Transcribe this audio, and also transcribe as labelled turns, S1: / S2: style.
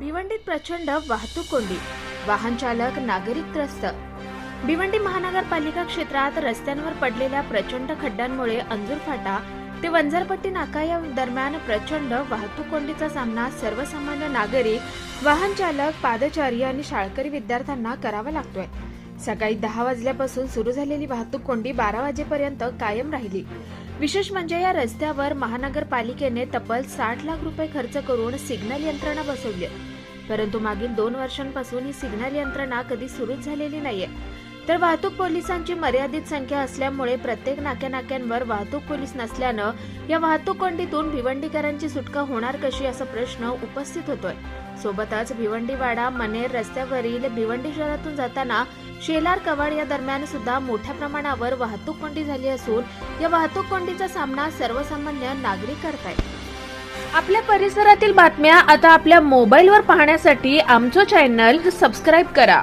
S1: भिवंडीत प्रचंड वाहतूक कोंडी. वाहन चालक नागरिक त्रस्त. भिवंडी महानगरपालिका क्षेत्रात रस्त्यांवर पडलेल्या प्रचंड खड्ड्यांमुळे अंजूर फाटा ते वंजारपट्टी नाका या दरम्यान प्रचंड वाहतूक कोंडीचा सामना सर्वसामान्य नागरिक वाहन चालक पादचारी आणि शाळकरी विद्यार्थ्यांना करावा लागतोय. सकाळी दहा वाजल्यापासून सुरू झालेली वाहतूक कोंडी बारा वाजेपर्यंत कायम राहिली. विशेष म्हणजे या रस्त्यावर महानगरपालिकेने तब्बल साठ लाख रुपये खर्च करून सिग्नल यंत्रणा बसवली आहे. परंतु मागील दोन वर्षांपासून ही सिग्नल यंत्रणा कधी सुरूच झालेली नाहीये तर वाहतूक पोलिसांची मर्यादित संख्या असल्यामुळे प्रत्येक नाक्यानाक्यांवर वाहतूक पोलीस नसल्यानं या वाहतूक कोंडीतून भिवंडीकरांची सुटका होणार कशी असा प्रश्न उपस्थित होतोय सोबतच भिवंडीवाडा मनेर रस्त्यावरील भिवंडी शहरातून जाताना शेलार कवाड या दरम्यान सुद्धा मोठ्या प्रमाणावर वाहतूक कोंडी झाली असून या वाहतूक कोंडीचा सामना सर्वसामान्य नागरिक करतायत. आपल्या परिसरातील बातम्या आता आपल्या मोबाईलवर पाहण्यासाठी आमचं चॅनल सबस्क्राईब करा.